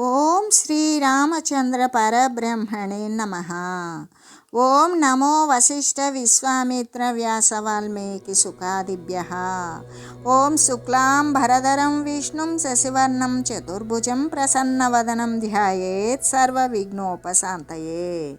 ఓం శ్రీరామచంద్ర పరబ్రహ్మణే నమ. ఓం నమో వశిష్ఠ విశ్వామిత్ర వ్యాస వాల్మీకి సుఖాదిభ్య. ఓం శుక్లాం భరధరం విష్ణుం శశివర్ణం చతుర్భుజం ప్రసన్నవదనం ధ్యాయేత్ సర్వ విఘ్నోపశాంతయే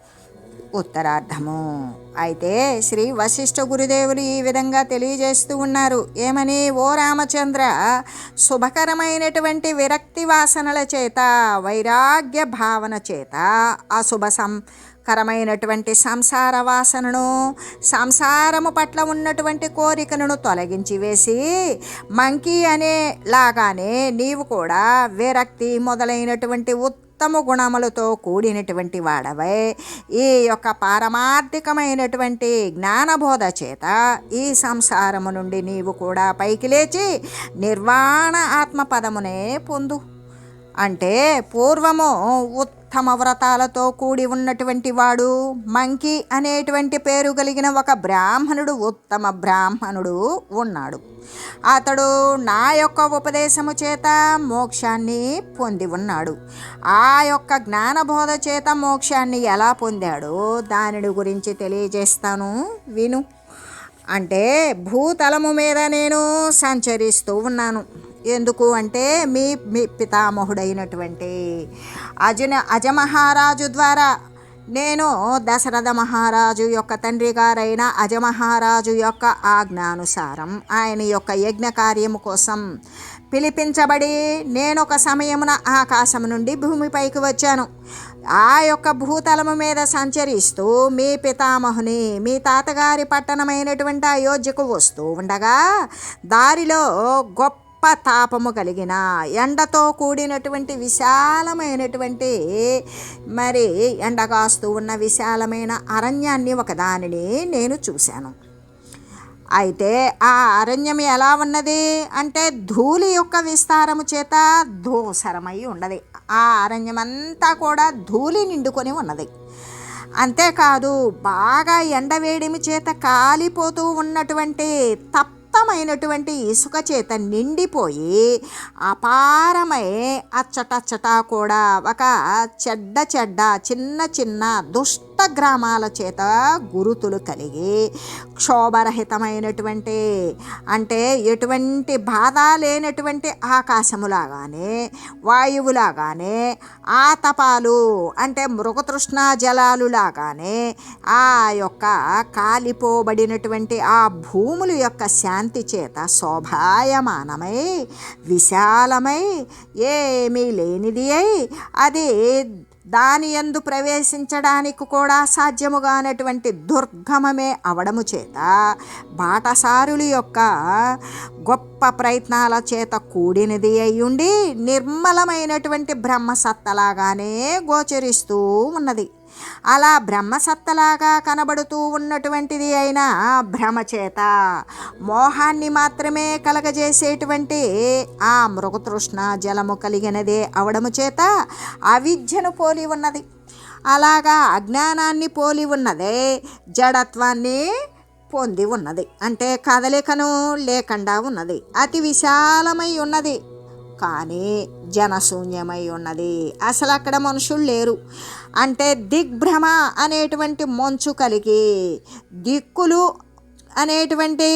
ఉత్తరార్ధము. అయితే శ్రీ వశిష్ఠ గురుదేవులు ఈ విధంగా తెలియజేస్తూ ఉన్నారు. ఏమని? ఓ రామచంద్ర శుభకరమైనటువంటి విరక్తి వాసనల చేత వైరాగ్య భావన చేత అశుభ సం కరమైనటువంటి సంసార వాసనను సంసారము పట్ల ఉన్నటువంటి కోరికలను తొలగించి వేసి మంకీ అనే లాగానే నీవు కూడా విరక్తి మొదలైనటువంటి ఉత్తమ గుణములతో కూడినటువంటి వాడవై. ఈ యొక్క పారమార్థికమైనటువంటి జ్ఞానబోధ చేత ఈ సంసారము నుండి నీవు కూడా పైకి లేచి నిర్వాణ ఆత్మపదమునే పొందు. అంటే పూర్వము తమ వ్రతాలతో కూడి ఉన్నటువంటి వాడు మంకి అనేటువంటి పేరు కలిగిన ఒక బ్రాహ్మణుడు ఉత్తమ బ్రాహ్మణుడు ఉన్నాడు. అతడు నా యొక్క ఉపదేశము చేత మోక్షాన్ని పొంది ఉన్నాడు. ఆ యొక్క జ్ఞానబోధ చేత మోక్షాన్ని ఎలా పొందాడో దానిని గురించి తెలియజేస్తాను. విను. అంటే భూతలము మీద నేను సంచరిస్తూ ఉన్నాను. ఎందుకు అంటే మీ మీ పితామహుడైనటువంటి అజున అజమహారాజు ద్వారా నేను దశరథ మహారాజు యొక్క తండ్రి గారైన అజమహారాజు యొక్క ఆజ్ఞానుసారం ఆయన యొక్క యజ్ఞ కార్యము కోసం పిలిపించబడి నేను ఒక సమయమున ఆకాశం నుండి భూమిపైకి వచ్చాను. ఆ యొక్క భూతలము మీద సంచరిస్తూ మీ పితామహుని మీ తాతగారి పట్టణమైనటువంటి అయోధ్యకు వస్తూ ఉండగా దారిలో గొప్ప గొప్ప తాపము కలిగిన ఎండతో కూడినటువంటి విశాలమైనటువంటి మరి ఎండ కాస్తూ ఉన్న విశాలమైన అరణ్యాన్ని ఒకదానిని నేను చూశాను. అయితే ఆ అరణ్యం ఎలా ఉన్నది అంటే ధూళి యొక్క విస్తారము చేత దోసరమై ఉన్నది. ఆ అరణ్యం అంతా కూడా ధూళి నిండుకొని ఉన్నది. అంతేకాదు బాగా ఎండవేడిమి చేత కాలిపోతూ ఉన్నటువంటి తప్ప మొత్తమైనటువంటి ఇసుక చేత నిండిపోయి అపారమై అచ్చటచ్చట కూడా ఒక చెడ్డ చెడ్డ చిన్న చిన్న దుష్ట గ్రామాల చేత గురుతులు కలిగి క్షోభరహితమైనటువంటి అంటే ఎటువంటి బాధ లేనటువంటి ఆకాశములాగానే వాయువులాగానే ఆతపాలు అంటే మృగతృష్ణా జలాలు లాగానే ఆ యొక్క కాలిపోబడినటువంటి ఆ భూముల యొక్క శాంతి చేత శోభాయమానమై విశాలమై ఏమీ లేనిది అయి అది దాని ఎందు ప్రవేశించడానికి కూడా సాధ్యముగానటువంటి దుర్గమమే అవడము చేత బాటసారుల యొక్క గొప్ప ప్రయత్నాల చేత కూడినది అయ్యుండి నిర్మలమైనటువంటి బ్రహ్మసత్తలాగానే గోచరిస్తూ ఉన్నది. అలా బ్రహ్మసత్తలాగా కనబడుతూ ఉన్నటువంటిది అయినా భ్రమచేత. మోహాన్ని మాత్రమే కలగజేసేటువంటి ఆ మృగతృష్ణ జలము కలిగినదే అవడము చేత అవిద్యను పోలి ఉన్నది. అలాగా అజ్ఞానాన్ని పోలి ఉన్నదే జడత్వాన్ని పొంది ఉన్నది. అంటే కదలికను లేకుండా ఉన్నది. అతి విశాలమై ఉన్నది. కానీ జనశూన్యమై ఉన్నది. అసలు అక్కడ మనుషులు లేరు. అంటే దిగ్భ్రమ అనేటువంటి మంచు కలిగి దిక్కులు అనేటువంటి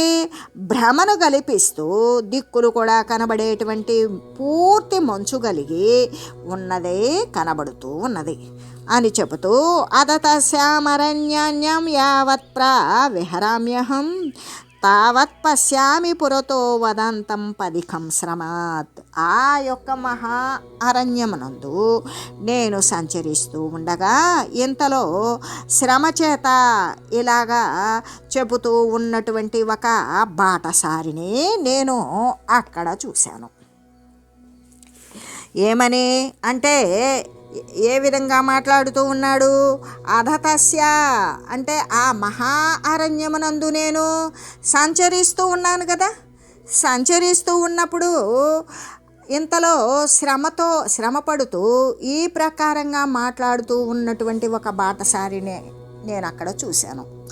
భ్రమను కల్పిస్తూ దిక్కులు కూడా కనబడేటువంటి పూర్తి మంచు కలిగి ఉన్నదే కనబడుతూ ఉన్నది అని చెబుతూ అదత శ్యామరణ్యాన్యం యావత్ ప్రా విహరామ్యహం తావత్ పశ్యామి పురతో వదంతం పదికం శ్రమాత్ ఆ యొక్క మహా అరణ్యమునందు నేను సంచరిస్తూ ఉండగా ఇంతలో శ్రమ చేత ఇలాగా చెబుతూ ఉన్నటువంటి ఒక బాటసారిని నేను అక్కడ చూశాను। ఏమని? అంటే ఏ విధంగా మాట్లాడుతూ ఉన్నాడు? అధతస్య. అంటే ఆ మహా అరణ్యమునందు నేను సంచరిస్తూ ఉన్నాను కదా? సంచరిస్తూ ఉన్నప్పుడు ఇంతలో శ్రమతో శ్రమపడుతూ ఈ ప్రకారంగా మాట్లాడుతూ ఉన్నటువంటి ఒక బాటసారిని నేను అక్కడ చూశాను.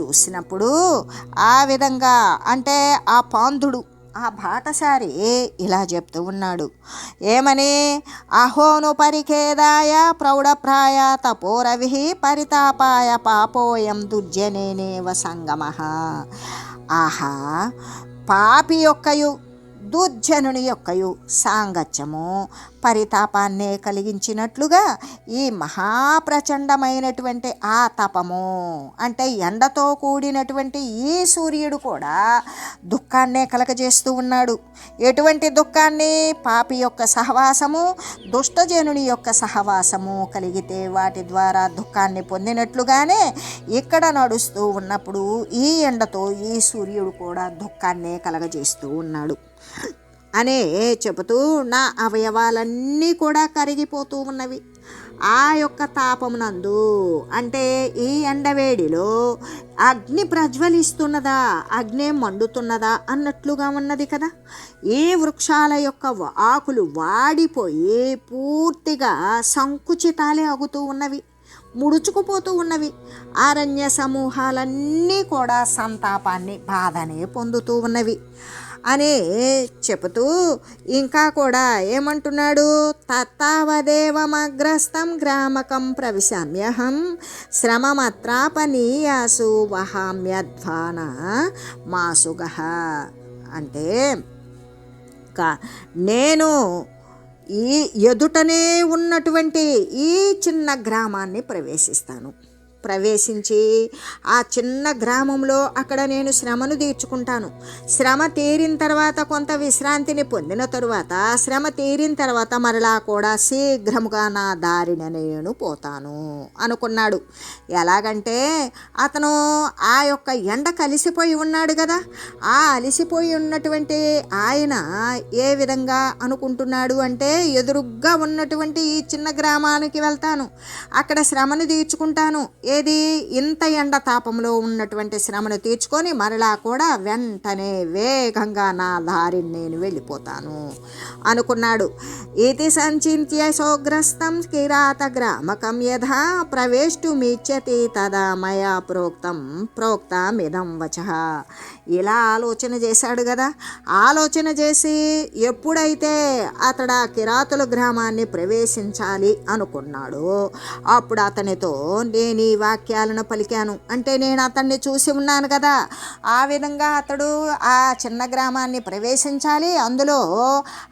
చూసినప్పుడు ఆ విధంగా అంటే ఆ పాంధుడు ఆ బాటసారి ఇలా చెప్తూ ఉన్నాడు. ఏమని? అహోను పరిఖేదాయ ప్రౌఢప్రాయ తపోరవి పరితాపాయ పాపోయం దుర్జనేనేవ సంగమ. ఆహా పాపి యొక్కయు దుర్జనుని యొక్కయు సాంగత్యము. పరితాపాన్నే కలిగించినట్లుగా ఈ మహాప్రచండమైనటువంటి ఆ తపము అంటే ఎండతో కూడినటువంటి ఈ సూర్యుడు కూడా దుఃఖాన్నే కలగజేస్తూ ఉన్నాడు. ఎటువంటి దుఃఖాన్ని? పాపి యొక్క సహవాసము దుష్టజనుని యొక్క సహవాసము కలిగితే వాటి ద్వారా దుఃఖాన్ని పొందినట్లుగానే ఇక్కడ నడుస్తూ ఉన్నప్పుడు ఈ ఎండతో ఈ సూర్యుడు కూడా దుఃఖాన్నే కలగజేస్తూ ఉన్నాడు. అనే చెబుతూ నా అవయవాలన్నీ కూడా కరిగిపోతూ ఉన్నవి. ఆ యొక్క తాపమునందు అంటే ఈ ఎండవేడిలో అగ్ని ప్రజ్వలిస్తున్నదా అగ్నే మండుతున్నదా అన్నట్లుగా ఉన్నది కదా. ఈ వృక్షాల యొక్క ఆకులు వాడిపోయి పూర్తిగా సంకుచితాలే అగుతూ ఉన్నవి. ముడుచుకుపోతూ ఉన్నవి. అరణ్య సమూహాలన్నీ కూడా సంతాపాన్ని బాధనే పొందుతూ ఉన్నవి. అనే చెబుతూ ఇంకా కూడా ఏమంటున్నాడు? తత్తావదేవమగ్రస్తం గ్రామకం ప్రవిశామ్యహం శ్రమమత్రాపనీయాసు వహామ్యధ్వాన మాసుగ. అంటే నేను ఈ ఎదుటనే ఉన్నటువంటి ఈ చిన్న గ్రామాన్ని ప్రవేశిస్తాను. ప్రవేశించి ఆ చిన్న గ్రామంలో అక్కడ నేను శ్రమను తీర్చుకుంటాను. శ్రమ తీరిన తర్వాత కొంత విశ్రాంతిని పొందిన తరువాత శ్రమ తీరిన తర్వాత మరలా కూడా శీఘ్రముగా నా దారిన నేను పోతాను అనుకున్నాడు. ఎలాగంటే అతను ఆ యొక్క ఎండ కలిసిపోయి ఉన్నాడు కదా ఆ అలిసిపోయి ఉన్నటువంటి ఆయన ఏ విధంగా అనుకుంటున్నాడు అంటే ఎదురుగ్గా ఉన్నటువంటి ఈ చిన్న గ్రామానికి వెళ్తాను. అక్కడ శ్రమను తీర్చుకుంటాను. ఏది? ఇంత ఎండ తాపంలో ఉన్నటువంటి శ్రమను తీర్చుకొని మరలా కూడా వెంటనే వేగంగా నా దారిని నేను వెళ్ళిపోతాను అనుకున్నాడు. ఇది సంచింత్య సోగ్రస్తం కిరాత గ్రామకం యథా ప్రవేష్టుమిచ్చతి తదా మయా ప్రోక్తం ప్రోక్తమిదం వచ. ఇలా ఆలోచన చేశాడు కదా ఆలోచన చేసి ఎప్పుడైతే అతడు ఆ కిరాతుల గ్రామాన్ని ప్రవేశించాలి అనుకున్నాడో అప్పుడు అతనితో నేను ఈ వాక్యాలను పలికాను. అంటే నేను అతన్ని చూసి ఉన్నాను కదా. ఆ విధంగా అతడు ఆ చిన్న గ్రామాన్ని ప్రవేశించాలి. అందులో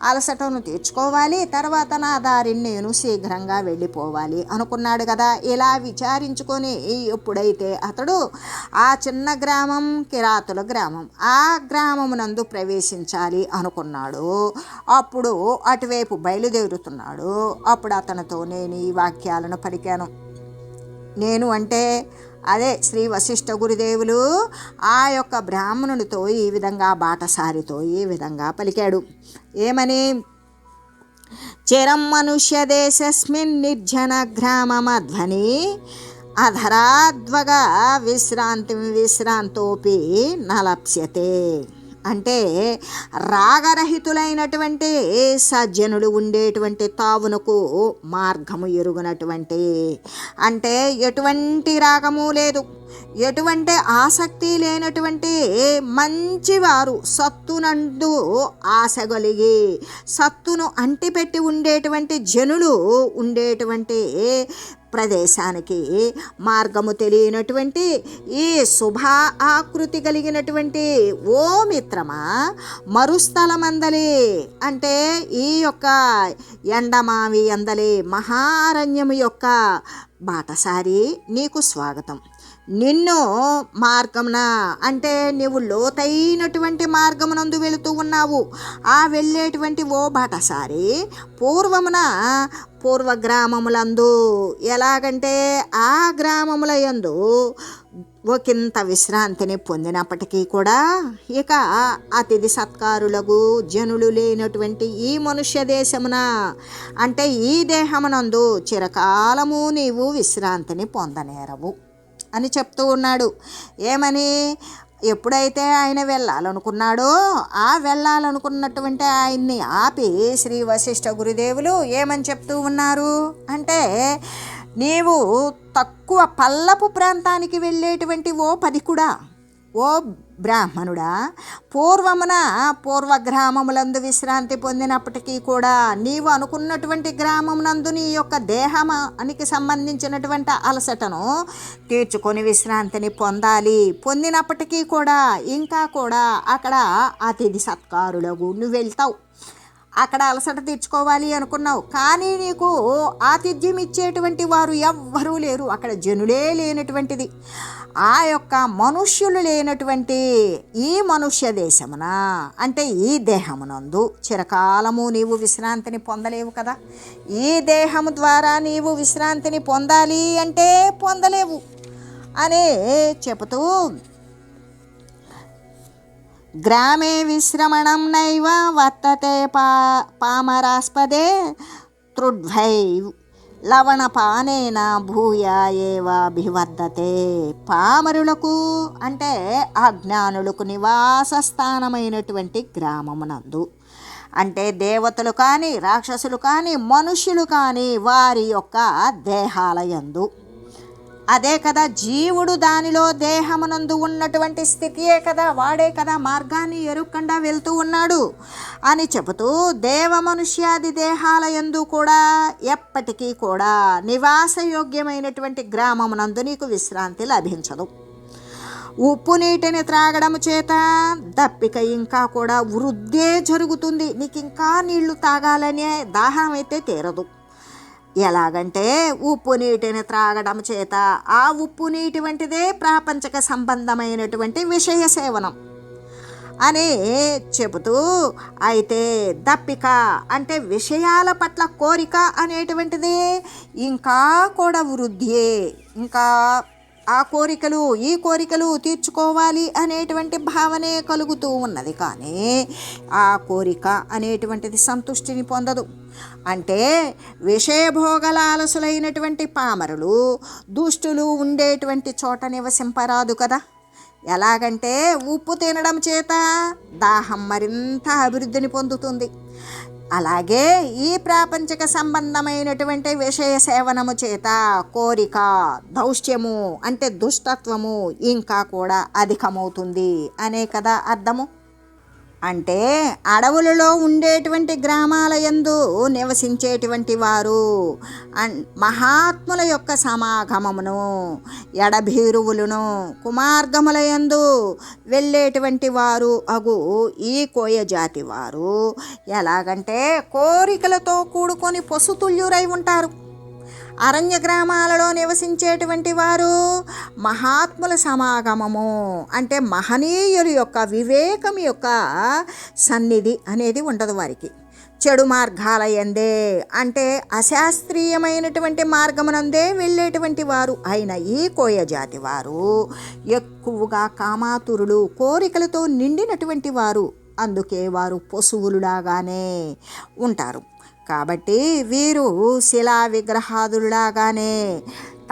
అలసటను తీర్చుకోవాలి. తర్వాత నా దారిని నేను శీఘ్రంగా వెళ్ళిపోవాలి అనుకున్నాడు కదా. ఇలా విచారించుకొని ఎప్పుడైతే అతడు ఆ చిన్న గ్రామం కిరాతుల గ్రామం ఆ గ్రామమునందు ప్రవేశించాలి అనుకున్నాడు. అప్పుడు అటువైపు బయలుదేరుతున్నాడు. అప్పుడు అతనితో నేను ఈ వాక్యాలను పలికాను. నేను అంటే అదే శ్రీ వశిష్ఠ గురుదేవులు ఆ యొక్క బ్రాహ్మణునితో ఈ విధంగా బాటసారితో ఈ విధంగా పలికాడు. ఏమని? చిరం మనుష్య దేశస్మిన్ నిర్జన గ్రామమధ్వని అధరాద్వగా విశ్రాంతి విశ్రాంతోపి నలప్స్యతే. అంటే రాగరహితులైనటువంటి సజ్జనులు ఉండేటువంటి తావునకు మార్గము ఎరుగునటువంటి. అంటే ఎటువంటి రాగము లేదు. ఎటువంటి ఆసక్తి లేనటువంటి మంచివారు సత్తునందు ఆశ కలిగి సత్తును అంటిపెట్టి ఉండేటువంటి జనులు ఉండేటువంటి ప్రదేశానికి మార్గము తెలియనటువంటి ఈ శుభ ఆకృతి కలిగినటువంటి ఓ మిత్రమా మరుస్థలమందలి. అంటే ఈ యొక్క ఎండమావి అందలి మహారణ్యము యొక్క బాటసారి నీకు స్వాగతం. నిన్ను మార్గమున అంటే నీవు లోతైనటువంటి మార్గమునందు వెళుతూ ఉన్నావు. ఆ వెళ్ళేటువంటి ఓ బాటసారి పూర్వమున పూర్వ గ్రామములందు ఎలాగంటే ఆ గ్రామముల యందు ఒకంత విశ్రాంతిని పొందినప్పటికీ కూడా ఇక అతిథి సత్కారులకు జనులు లేనటువంటి ఈ మనుష్య దేశమున అంటే ఈ దేహమునందు చిరకాలము నీవు విశ్రాంతిని పొందనేరవు. అని చెప్తూ ఉన్నాడు. ఏమని? ఎప్పుడైతే ఆయన వెళ్ళాలనుకున్నాడో ఆ వెళ్ళాలనుకున్నటువంటి ఆయన్ని ఆపి శ్రీ వశిష్ఠ గురుదేవులు ఏమని చెప్తూ ఉన్నారు? అంటే నీవు తక్కువ పల్లపు ప్రాంతానికి వెళ్ళేటువంటి ఓ పది కూడా ఓ బ్రాహ్మణుడా పూర్వమున పూర్వగ్రామములందు విశ్రాంతి పొందినప్పటికీ కూడా నీవు అనుకున్నటువంటి గ్రామమునందు నీ యొక్క దేహానికి సంబంధించినటువంటి అలసటను తీర్చుకొని విశ్రాంతిని పొందాలి. పొందినప్పటికీ కూడా ఇంకా కూడా అక్కడ అతిథి సత్కారులకు నువ్వు వెళ్తావు అక్కడ అలసట తీర్చుకోవాలి అనుకున్నావు. కానీ నీకు ఆతిథ్యం ఇచ్చేటువంటి వారు ఎవ్వరూ లేరు. అక్కడ జనులే లేనటువంటిది. ఆ యొక్క మనుష్యులు లేనటువంటి ఈ మనుష్య దేశమున? అంటే ఈ దేహమునందు చిరకాలము నీవు విశ్రాంతిని పొందలేవు కదా. ఈ దేహము ద్వారా నీవు విశ్రాంతిని పొందాలి అంటే పొందలేవు. అనే చెబుతూ గ్రామే విశ్రమణం నైవ వర్తతే పా పామరాస్పదే తృడ్వై లవణపానేన భూయ ఏవాభివర్ధతే. పామరులకు అంటే అజ్ఞానులకు నివాస స్థానమైనటువంటి గ్రామమునందు. అంటే దేవతలు కానీ రాక్షసులు కానీ మనుష్యులు కానీ వారి యొక్క దేహాలయందు. అదే కదా జీవుడు దానిలో దేహమునందు ఉన్నటువంటి స్థితియే కదా వాడే కదా మార్గాన్ని ఎరుక్కుండా వెళ్తూ ఉన్నాడు అని చెబుతూ దేవ మనుష్యాది దేహాల యందు కూడా ఎప్పటికీ కూడా నివాసయోగ్యమైనటువంటి గ్రామమునందు నీకు విశ్రాంతి లభించదు. ఉప్పు నీటిని త్రాగడం చేత దప్పిక ఇంకా కూడా వృద్ధే జరుగుతుంది. నీకు ఇంకా నీళ్ళు తాగాలనే దాహం అయితే తీరదు. ఎలాగంటే ఉప్పు నీటిని త్రాగడం చేత ఆ ఉప్పు నీటి వంటిదే ప్రాపంచక సంబంధమైనటువంటి విషయ సేవనం. అని చెబుతూ అయితే దప్పిక అంటే విషయాల పట్ల కోరిక అనేటువంటిది ఇంకా కూడా వృద్ధి ఇంకా ఆ కోరికలు ఈ కోరికలు తీర్చుకోవాలి అనేటువంటి భావనే కలుగుతూ ఉన్నది. కానీ ఆ కోరిక అనేటువంటిది సంతుష్టిని పొందదు. అంటే విషయభోగల ఆలసులైనటువంటి పామరులు దుష్టులు ఉండేటువంటి చోట నివసింపరాదు కదా. ఎలాగంటే ఉప్పు తినడం చేత దాహం మరింత అభివృద్ధిని పొందుతుంది. అలాగే ఈ ప్రాపంచిక సంబంధమైనటువంటి విషయ సేవనము చేత కోరిక దౌష్యము అంటే దుష్టత్వము ఇంకా కూడా అధికమవుతుంది అనే కదా అర్థము? అంటే అడవులలో ఉండేటువంటి గ్రామాల యందు నివసించేటువంటి వారు. మహాత్ముల యొక్క సమాగమమును ఎడభీరువులను కుమార్గముల యందు వెళ్ళేటువంటి వారు అగు ఈ కోయ జాతి వారు. ఎలాగంటే కోరికలతో కూడుకొని పశుతుల్యురై ఉంటారు. అరణ్య గ్రామాలలో నివసించేటువంటి వారు మహాత్ముల సమాగమము. అంటే మహనీయుల యొక్క వివేకం యొక్క సన్నిధి అనేది ఉండదు వారికి. చెడు మార్గాల ఎందే అంటే అశాస్త్రీయమైనటువంటి మార్గమునందే వెళ్ళేటువంటి వారు అయిన ఈ కోయ జాతి వారు ఎక్కువగా కామాతురులు కోరికలతో నిండినటువంటి వారు. అందుకే వారు పశువులులాగానే ఉంటారు. కాబట్టి వీరు శిలా విగ్రహాదులాగానే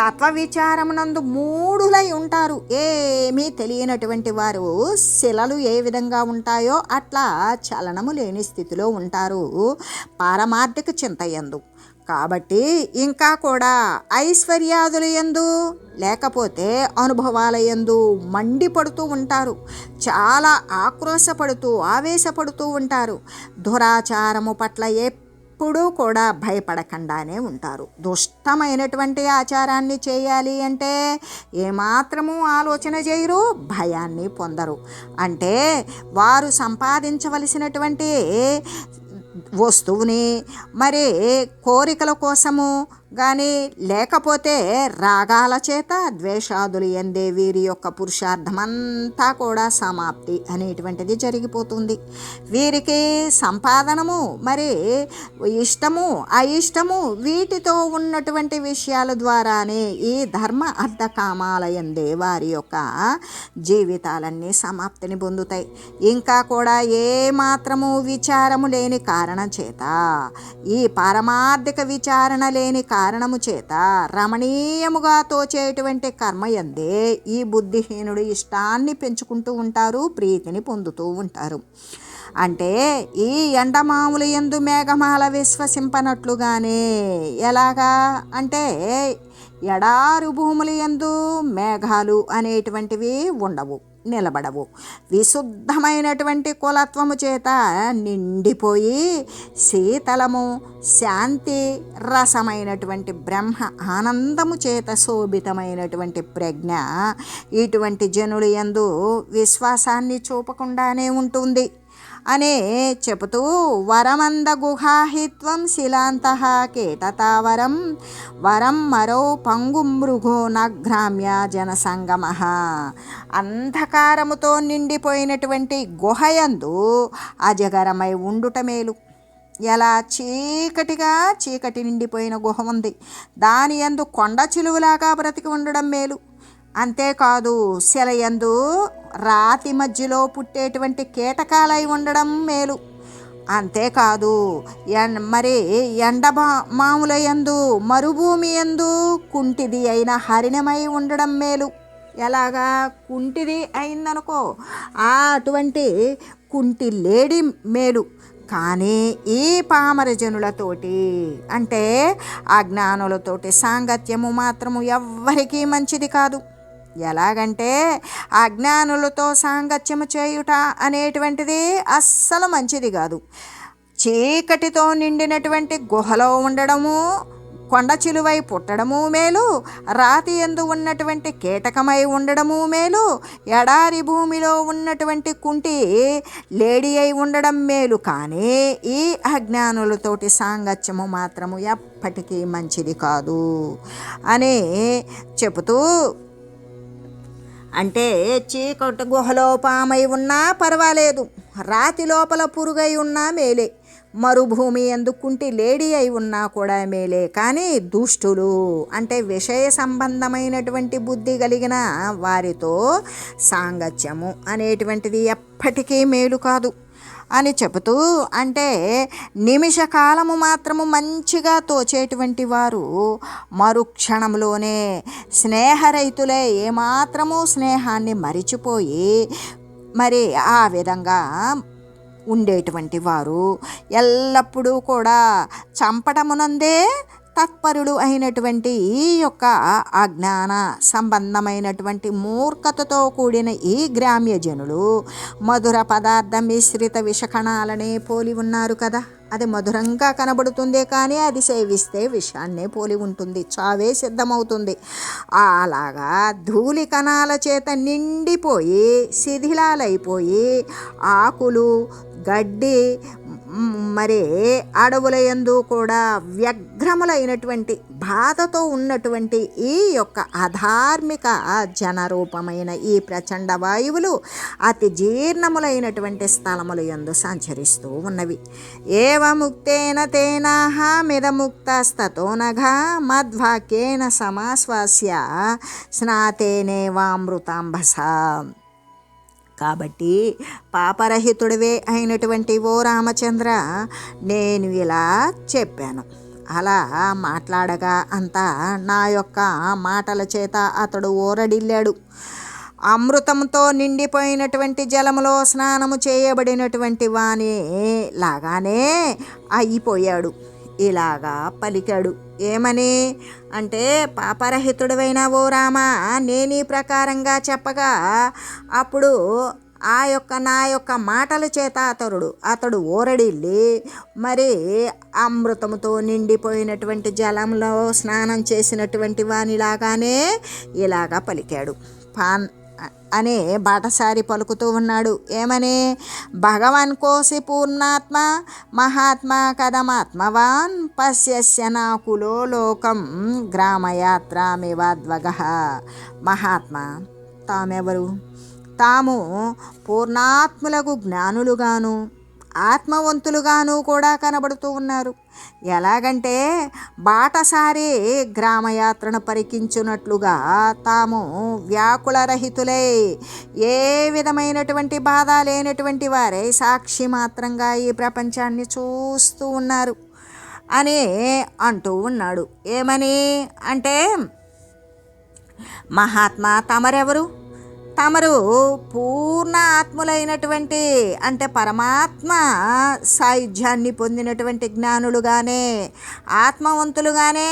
తత్వ విచారమునందు మూడులై ఉంటారు. ఏమీ తెలియనటువంటి వారు శిలలు ఏ విధంగా ఉంటాయో అట్లా చలనము లేని స్థితిలో ఉంటారు పారమార్థిక చింత ఎందు కాబట్టి ఇంకా కూడా ఐశ్వర్యాదుల ఎందు లేకపోతే అనుభవాల ఎందు మండిపడుతూ ఉంటారు. చాలా ఆక్రోశపడుతూ ఆవేశపడుతూ ఉంటారు. దురాచారము పట్ల ఎప్పుడూ కూడా భయపడకుండానే ఉంటారు. దుష్టమైనటువంటి ఆచారాన్ని చేయాలి అంటే ఏమాత్రము ఆలోచన చేయరు భయాన్ని పొందరు. అంటే వారు సంపాదించవలసినటువంటి వస్తువుని మరి కోరికల కోసము కానీ లేకపోతే రాగాల చేత ద్వేషాదులు ఎందే వీరి యొక్క పురుషార్థమంతా కూడా సమాప్తి అనేటువంటిది జరిగిపోతుంది. వీరికి సంపాదనము మరి ఇష్టము అయిష్టము వీటితో ఉన్నటువంటి విషయాల ద్వారానే ఈ ధర్మ అర్థ ఎందే వారి యొక్క జీవితాలన్నీ సమాప్తిని పొందుతాయి. ఇంకా కూడా ఏ మాత్రము విచారము లేని కారణం చేత ఈ పారమార్థిక విచారణ లేని కారణము చేత రమణీయముగా తోచేటువంటి కర్మయందే ఈ బుద్ధిహీనుడు ఇష్టాన్ని పెంచుకుంటూ ఉంటారు ప్రీతిని పొందుతూ ఉంటారు. అంటే ఈ ఎండమాములు ఎందు మేఘమాల విశ్వసింపనట్లుగానే ఎలాగా? అంటే ఎడారు భూములు ఎందు మేఘాలు అనేటువంటివి ఉండవు. నిలబడవు. విశుద్ధమైనటువంటి కులత్వము చేత నిండిపోయి శీతలము శాంతి రసమైనటువంటి బ్రహ్మ ఆనందము చేత శోభితమైనటువంటి ప్రజ్ఞ ఇటువంటి జనులు ఎందు విశ్వాసాన్ని చూపకుండానే ఉంటుంది. అనే చెబుతూ వరమంద గుహాహిత్వం శిలాంత కేటతావరం వరం మరో పంగు మృగో నగ్రామ్య జనసంగమ. అంధకారముతో నిండిపోయినటువంటి గుహయందు అజగరమై ఉండుట మేలు. ఎలా చీకటిగా చీకటి నిండిపోయిన గుహ ఉంది దాని యందు కొండ చిలువలాగా బ్రతికి ఉండడం మేలు. అంతేకాదు శిలయందు రాతి మధ్యలో పుట్టేటువంటి కీటకాలై ఉండడం మేలు. అంతేకాదు ఎన్ మరి ఎండబా మాముల యందు మరుభూమి యందు కుంటిది అయిన హరిణమై ఉండడం మేలు. ఎలాగా? కుంటిది అయిందనుకో ఆ అటువంటి కుంటి లేడి మేలు. కానీ ఈ పామరజనులతోటి అంటే అజ్ఞానులతోటి సాంగత్యము మాత్రము ఎవ్వరికీ మంచిది కాదు. ఎలాగంటే అజ్ఞానులతో సాంగత్యము చేయుట అనేటువంటిది అస్సలు మంచిది కాదు. చీకటితో నిండినటువంటి గుహలో ఉండడము కొండ చిలువై పుట్టడము మేలు రాతి ఎందు ఉన్నటువంటి కీటకమై ఉండడము మేలు ఎడారి భూమిలో ఉన్నటువంటి కుంటి లేడీ అయి ఉండడం మేలు. కానీ ఈ అజ్ఞానులతోటి సాంగత్యము మాత్రము ఎప్పటికీ మంచిది కాదు. అని చెబుతూ అంటే చీకటి గుహలో పామై ఉన్నా పర్వాలేదు. రాతి లోపల పురుగై ఉన్నా మేలే. మరుభూమి ఎందుకుంటే లేడీ అయి ఉన్నా కూడా మేలే. కానీ దుష్టులు అంటే విషయ సంబంధమైనటువంటి బుద్ధి కలిగిన వారితో సాంగత్యము అనేటువంటిది ఎప్పటికీ మేలు కాదు. అని చెబుతూ అంటే నిమిషకాలము మాత్రము మంచిగా తోచేటువంటి వారు మరుక్షణంలోనే స్నేహరైతులే ఏమాత్రము స్నేహాన్ని మరిచిపోయి మరి ఆ విధంగా ఉండేటువంటి వారు ఎల్లప్పుడూ కూడా చంపటమునందే తత్పరుడు అయినటువంటి ఈ యొక్క అజ్ఞాన సంబంధమైనటువంటి మూర్ఖతతో కూడిన ఈ గ్రామ్య జనులు మధుర పదార్థ మిశ్రిత విషకణాలనే పోలి ఉన్నారు కదా. అది మధురంగా కనబడుతుందే కానీ అది సేవిస్తే విషాన్నే పోలి ఉంటుంది చావే సిద్ధమవుతుంది. అలాగా ధూళి కణాల చేత నిండిపోయి శిథిలాలైపోయి ఆకులు గడ్డి మరి అడవుల యందు కూడా వ్యగ్రములైనటువంటి బాధతో ఉన్నటువంటి ఈ యొక్క అధార్మిక జనరూపమైన ఈ ప్రచండ వాయువులు అతి జీర్ణములైనటువంటి స్థలముల యందు సంచరిస్తూ ఉన్నవి. ఏవముక్తేన తేనాహ మిదముక్తస్తతోనఘ మద్వాక్యేన సమాశ్వాస్య స్నాతేనేవామృతాంబస కాబట్టి పాపరహితుడివే అయినటువంటి ఓ రామచంద్ర నేను ఇలా చెప్పాను. అలా మాట్లాడగా అంతా నా యొక్క మాటల చేత అతడు ఓరడిల్లాడు అమృతంతో నిండిపోయినటువంటి జలములో స్నానము చేయబడినటువంటి వాని లాగానే అయిపోయాడు. ఇలాగా పలికాడు. ఏమని? అంటే పాపరహితుడవైన ఓ రామా నేను ఈ ప్రకారంగా చెప్పగా అప్పుడు ఆ యొక్క నా యొక్క మాటల చేత అతడు అతడు ఊరడిల్లి మరి అమృతముతో నిండిపోయినటువంటి జలంలో స్నానం చేసినటువంటి వానిలాగానే ఇలాగా పలికాడు. పాన్ అనే బాటసారి పలుకుతూ ఉన్నాడు. ఏమని? భగవన్ కోసి పూర్ణాత్మ మహాత్మా కథమాత్మవాన్ పశ్యస్య నాకులో లోకం గ్రామయాత్రామివాద్వగ మహాత్మా తామెవరు? తాము పూర్ణాత్ములకు జ్ఞానులుగాను. ఆత్మవంతులుగాను కూడా కనబడుతూ ఉన్నారు. ఎలాగంటే బాటసారి గ్రామయాత్రను పరికించున్నట్లుగా తాము వ్యాకులరహితులై ఏ విధమైనటువంటి బాధ లేనటువంటి వారే సాక్షి మాత్రంగా ఈ ప్రపంచాన్ని చూస్తూ ఉన్నారు అని అంటూ ఉన్నాడు. ఏమని? అంటే మహాత్మా తమరెవరు? తమరు పూర్ణ ఆత్ములైనటువంటి అంటే పరమాత్మ సాయుధ్యాన్ని పొందినటువంటి జ్ఞానులుగానే ఆత్మవంతులుగానే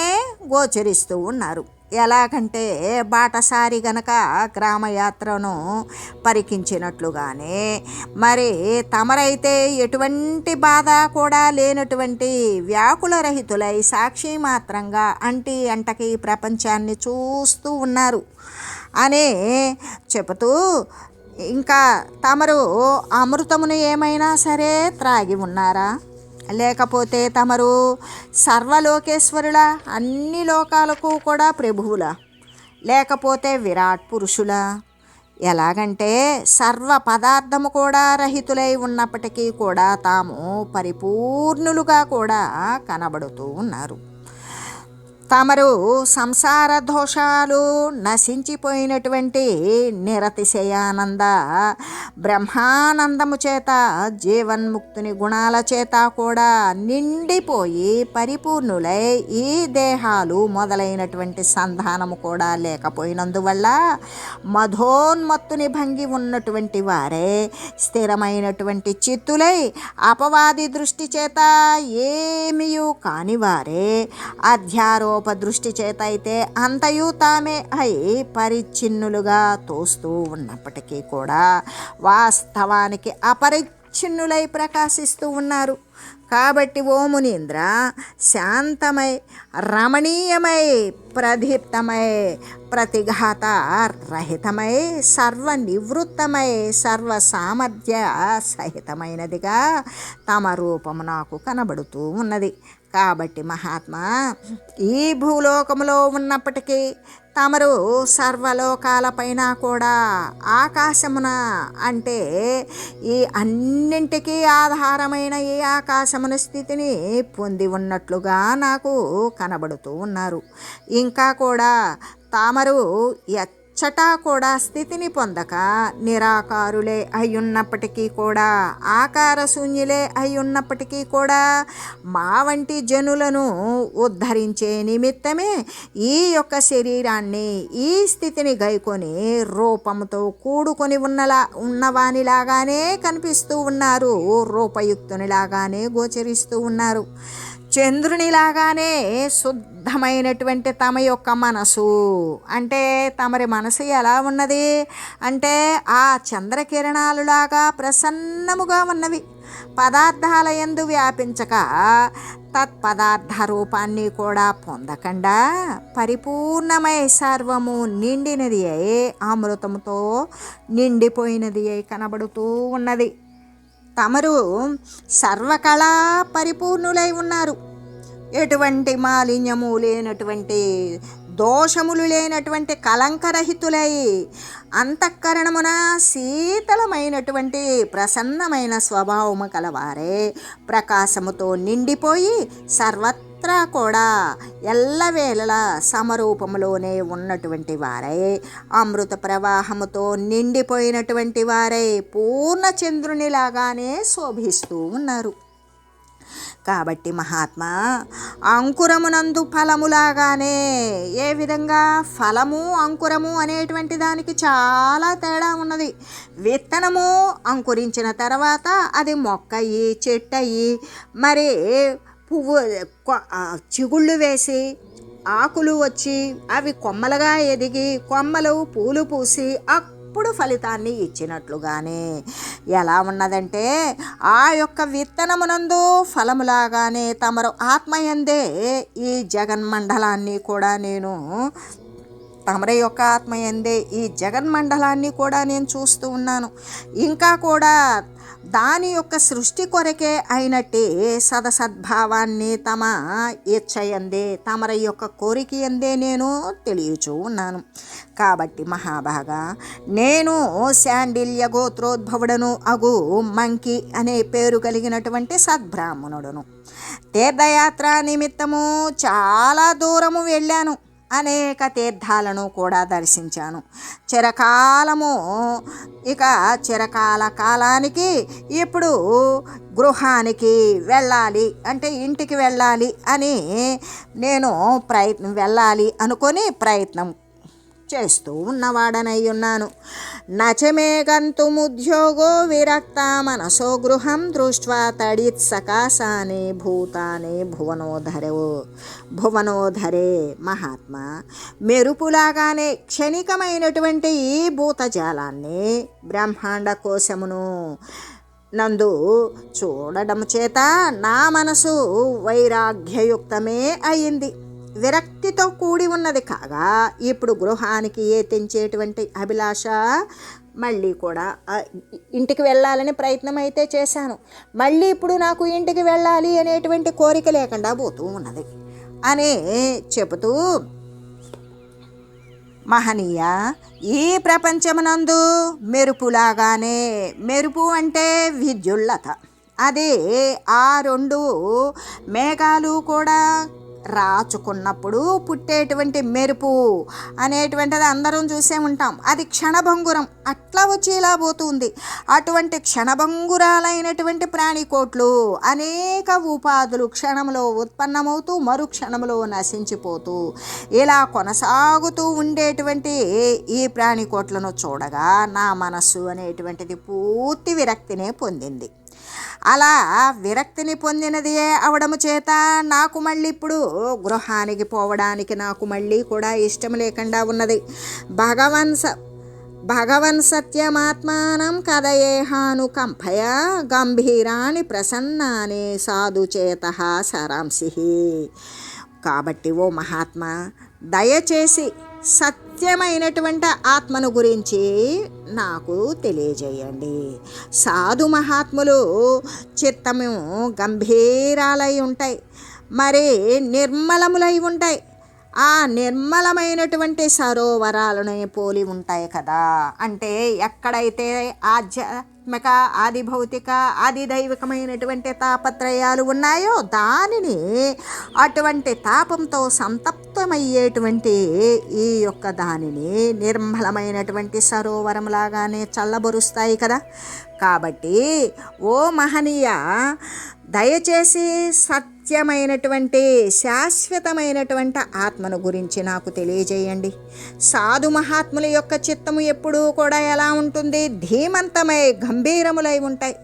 గోచరిస్తూ ఉన్నారు. ఎలాగంటే బాటసారి గనక గ్రామయాత్రను పరికించినట్లుగానే మరి తమరైతే ఎటువంటి బాధ కూడా లేనటువంటి వ్యాకులరహితులై సాక్షి మాత్రంగా అంటి అంటకి ప్రపంచాన్ని చూస్తూ ఉన్నారు. అని చెబుతూ ఇంకా తమరు అమృతమును ఏమైనా సరే త్రాగి ఉన్నారా? లేకపోతే తమరు సర్వలోకేశ్వరుల అన్ని లోకాలకు కూడా ప్రభువుల? లేకపోతే విరాట్ పురుషుల? ఎలాగంటే సర్వ పదార్థము కూడా రహితులై ఉన్నప్పటికీ కూడా తాము పరిపూర్ణులుగా కూడా కనబడుతూ ఉన్నారు. తమరు సంసార దోషాలు నశించిపోయినటువంటి నిరతిశయానంద బ్రహ్మానందము చేత జీవన్ముక్తుని గుణాల చేత కూడా నిండిపోయి పరిపూర్ణులై ఈ దేహాలు మొదలైనటువంటి సంధానము కూడా లేకపోయినందువల్ల మధోన్మత్తుని భంగి ఉన్నటువంటి వారే స్థిరమైనటువంటి చిత్తులై అపవాది దృష్టి చేత ఏమియు కానివారే వారే అధ్యారోప దృష్టి చేత అయితే అంతయు తామే అయి పరిచ్ఛిన్నులుగా తోస్తూ ఉన్నప్పటికీ కూడా వాస్తవానికి అపరిచ్ఛిన్నులై ప్రకాశిస్తూ ఉన్నారు. కాబట్టి ఓ మునీంద్ర శాంతమై రమణీయమై ప్రదీప్తమై ప్రతిఘాత రహితమై సర్వ నివృత్తమై సర్వ సామర్థ్య సహితమైనదిగా తమ రూపము నాకు కనబడుతూ ఉన్నది. కాబట్టి మహాత్మా ఈ భూలోకములో ఉన్నప్పటికీ తమరు సర్వలోకాలపైన కూడా ఆకాశమున అంటే ఈ అన్నింటికీ ఆధారమైన ఈ ఆకాశమున స్థితిని పొంది ఉన్నట్లుగా నాకు కనబడుతూ ఉన్నారు. ఇంకా కూడా తామరు చటా కూడా స్థితిని పొందక నిరాకారులే అయ్యున్నప్పటికీ కూడా ఆకార శూన్యులే అయ్యున్నప్పటికీ కూడా మా వంటి జనులను ఉద్ధరించే నిమిత్తమే ఈ యొక్క శరీరాన్ని ఈ స్థితిని గైకొని రూపంతో కూడుకొని ఉన్నలా ఉన్నవానిలాగానే కనిపిస్తూ ఉన్నారు రూపయుక్తునిలాగానే గోచరిస్తూ ఉన్నారు. చంద్రునిలాగానే శుద్ధమైనటువంటి తమ యొక్క మనసు. అంటే తమరి మనసు ఎలా ఉన్నది? అంటే ఆ చంద్రకిరణాలులాగా ప్రసన్నముగా ఉన్నవి. పదార్థాల ఎందు వ్యాపించక తత్పదార్థ రూపాన్ని కూడా పొందకుండా పరిపూర్ణమై సర్వము నిండినది అయి అమృతముతో నిండిపోయినది అయి కనబడుతూ ఉన్నది. తమరు సర్వకళా పరిపూర్ణులై ఉన్నారు. ఎటువంటి మాలిన్యము లేనటువంటి దోషములు లేనటువంటి కలంకరహితులై అంతఃకరణమున శీతలమైనటువంటి ప్రసన్నమైన స్వభావము కలవారే. ప్రకాశముతో నిండిపోయి సర్వత్ సర్వత్రా కూడా ఎల్లవేళలా సమరూపములోనే ఉన్నటువంటి వారై. అమృత ప్రవాహముతో నిండిపోయినటువంటి వారై. పూర్ణ చంద్రునిలాగానే శోభిస్తూ ఉన్నారు. కాబట్టి మహాత్మా అంకురమునందు ఫలములాగానే ఏ విధంగా? ఫలము అంకురము అనేటువంటి దానికి చాలా తేడా ఉన్నది. విత్తనము అంకురించిన తర్వాత అది మొక్కయి చెట్టయి మరి పువ్వు చిగుళ్ళు వేసి ఆకులు వచ్చి అవి కొమ్మలుగా ఎదిగి కొమ్మలు పూలు పూసి అప్పుడు ఫలితాన్ని ఇచ్చినట్లుగానే. ఎలా ఉన్నదంటే ఆ యొక్క విత్తనమునందు ఫలములాగానే తమరు ఆత్మయందే ఈ జగన్మండలాన్ని కూడా నేను తమరి యొక్క ఆత్మయందే ఈ జగన్మండలాన్ని కూడా నేను చూస్తూ ఉన్నాను. ఇంకా కూడా దాని యొక్క సృష్టి కొరకే అయినట్టే సదసద్భావాన్ని తమ ఇచ్చయందే తమర యొక్క కోరిక ఎందే నేను తెలియచూ ఉన్నాను. కాబట్టి మహాభాగా నేను శాండిల్య గోత్రోద్భవుడను అగు మంకి అనే పేరు కలిగినటువంటి సద్బ్రాహ్మణుడును. తీర్థయాత్ర నిమిత్తము చాలా దూరము వెళ్ళాను. అనేక తీర్థాలను కూడా దర్శించాను. చిరకాలము ఇక చిరకాల కాలానికి ఇప్పుడు గృహానికి వెళ్ళాలి అంటే ఇంటికి వెళ్ళాలి అని నేను ప్రయత్నం వెళ్ళాలి అనుకొని ప్రయత్నం చేస్తూ ఉన్నవాడనై ఉన్నాను. నచమే గంతుముద్యోగో విరక్త మనసో గృహం దృష్ట్వా తడిత్ సకాశానే భూతానే భువనోధరవు భువనోధరే మహాత్మా. మెరుపులాగానే క్షణికమైనటువంటి ఈ భూతజాలాన్ని బ్రహ్మాండ కోశమును నందు చూడడం చేత నా మనసు వైరాగ్యయుక్తమే అయింది. విరక్తితో కూడి ఉన్నది కాగా ఇప్పుడు గృహానికి ఏ తెంచేటువంటి అభిలాష? మళ్ళీ కూడా ఇంటికి వెళ్ళాలని ప్రయత్నం అయితే చేశాను. మళ్ళీ ఇప్పుడు నాకు ఇంటికి వెళ్ళాలి అనేటువంటి కోరిక లేకుండా పోతూ ఉన్నది. అని చెబుతూ మహనీయ ఈ ప్రపంచమునందు మెరుపులాగానే మెరుపు అంటే విద్యుల్లత. అదే ఆ రెండు మేఘాలు కూడా రాచుకున్నప్పుడు పుట్టేటువంటి మెరుపు అనేటువంటిది అందరం చూసే ఉంటాం. అది క్షణభంగురం. అట్లా వచ్చి ఇలా పోతుంది. అటువంటి క్షణభంగురాలైనటువంటి ప్రాణికోట్లు అనేక ఉపాధులు క్షణంలో ఉత్పన్నమవుతూ మరు క్షణంలో నశించిపోతూ ఇలా కొనసాగుతూ ఉండేటువంటి ఈ ప్రాణికోట్లను చూడగా నా మనస్సు అనేటువంటిది పూర్తి విరక్తినే పొందింది. అలా విరక్తిని పొందినది అవడము చేత నాకు మళ్ళీ ఇప్పుడు గృహానికి పోవడానికి నాకు మళ్ళీ కూడా ఇష్టం లేకుండా ఉన్నది. భగవన్ స భగవన్ సత్యమాత్మానం కదయేహాను కంపయ గంభీరాని ప్రసన్నాని సాధుచేత సారాంశి కాబట్టి ఓ మహాత్మా దయచేసి సత్యమైనటువంటి ఆత్మను గురించి నాకు తెలియజేయండి. సాధు మహాత్ములు చిత్తము గంభీరాలై ఉంటాయి. మరి నిర్మలములై ఉంటాయి. ఆ నిర్మలమైనటువంటి సరోవరాలను పోలి ఉంటాయి కదా. అంటే ఎక్కడైతే ఆధ్యాత్మిక ఆది భౌతిక ఆది దైవికమైనటువంటి తాపత్రయాలు ఉన్నాయో దానిని అటువంటి తాపంతో సంతప్తమయ్యేటువంటి ఈ యొక్క దానిని నిర్మలమైనటువంటి సరోవరం లాగానే చల్లబరుస్తాయి కదా. కాబట్టి ఓ మహనీయ దయచేసి సత్ నిత్యమైనటువంటి శాశ్వతమైనటువంటి ఆత్మను గురించి నాకు తెలియజేయండి. సాధు మహాత్ముల యొక్క చిత్తము ఎప్పుడూ కూడా ఎలా ఉంటుంది? ధీమంతమై గంభీరములై ఉంటాయి.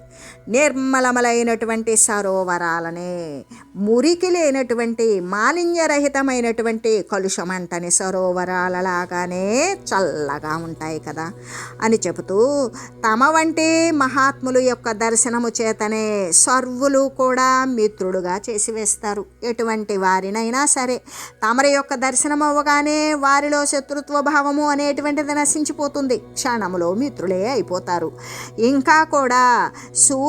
నిర్మలములైనటువంటి సరోవరాలనే మురికి లేనటువంటి మాలిన్యరహితమైనటువంటి కలుషమంటని సరోవరాలలాగానే చల్లగా ఉంటాయి కదా అని చెబుతూ తమ వంటి మహాత్ములు యొక్క దర్శనము చేతనే సర్వులు కూడా మిత్రుడుగా చేసివేస్తారు. ఎటువంటి వారినైనా సరే తమరి యొక్క దర్శనం అవ్వగానే వారిలో శత్రుత్వ భావము అనేటువంటిది నశించిపోతుంది. క్షణములో మిత్రులే అయిపోతారు. ఇంకా కూడా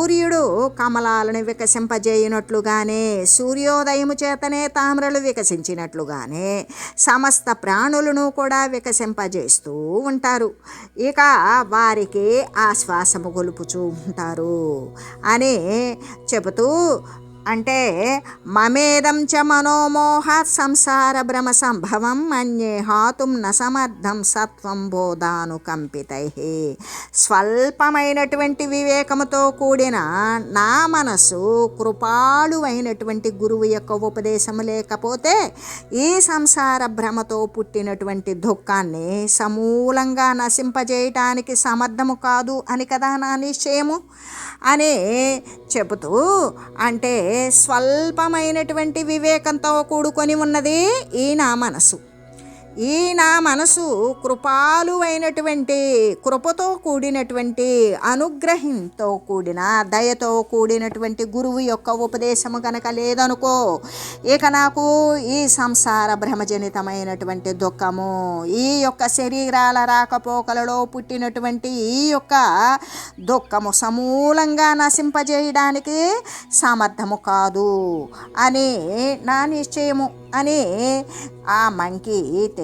సూర్యుడు కమలాలను వికసింపజేయునట్లుగానే సూర్యోదయము చేతనే తామ్రలు వికసించినట్లుగానే సమస్త ప్రాణులను కూడా వికసింపజేస్తూ ఉంటారు. ఇక వారికి ఆశ్వాసము గొలుపుచూ ఉంటారు. అని చెబుతూ అంటే మమేదం చ మనోమోహ సంసార భ్రమ సంభవం మన్యే హాతుం నసమర్థం సత్వం బోధాను కంపితై. స్వల్పమైనటువంటి వివేకముతో కూడిన నా మనసు కృపాళువైనటువంటి గురువు యొక్క ఉపదేశము లేకపోతే ఈ సంసార భ్రమతో పుట్టినటువంటి దుఃఖాన్ని సమూలంగా నశింపజేయటానికి సమర్థము కాదు అని కదా నా నిశ్చయము? అని చెబుతూ అంటే స్వల్పమైనటువంటి వివేకంతో కూడుకొని ఉన్నది ఈ నా మనసు. ఈ నా మనసు కృపాలువైనటువంటి కృపతో కూడినటువంటి అనుగ్రహంతో కూడిన దయతో కూడినటువంటి గురువు యొక్క ఉపదేశము కనుక లేదనుకో ఇక నాకు ఈ సంసార భ్రమజనితమైనటువంటి దుఃఖము ఈ యొక్క శరీరాల రాకపోకలలో పుట్టినటువంటి ఈ యొక్క దుఃఖము సమూలంగా నశింపజేయడానికి సమర్థము కాదు. అని నా నిశ్చయము అని ఆ మంకి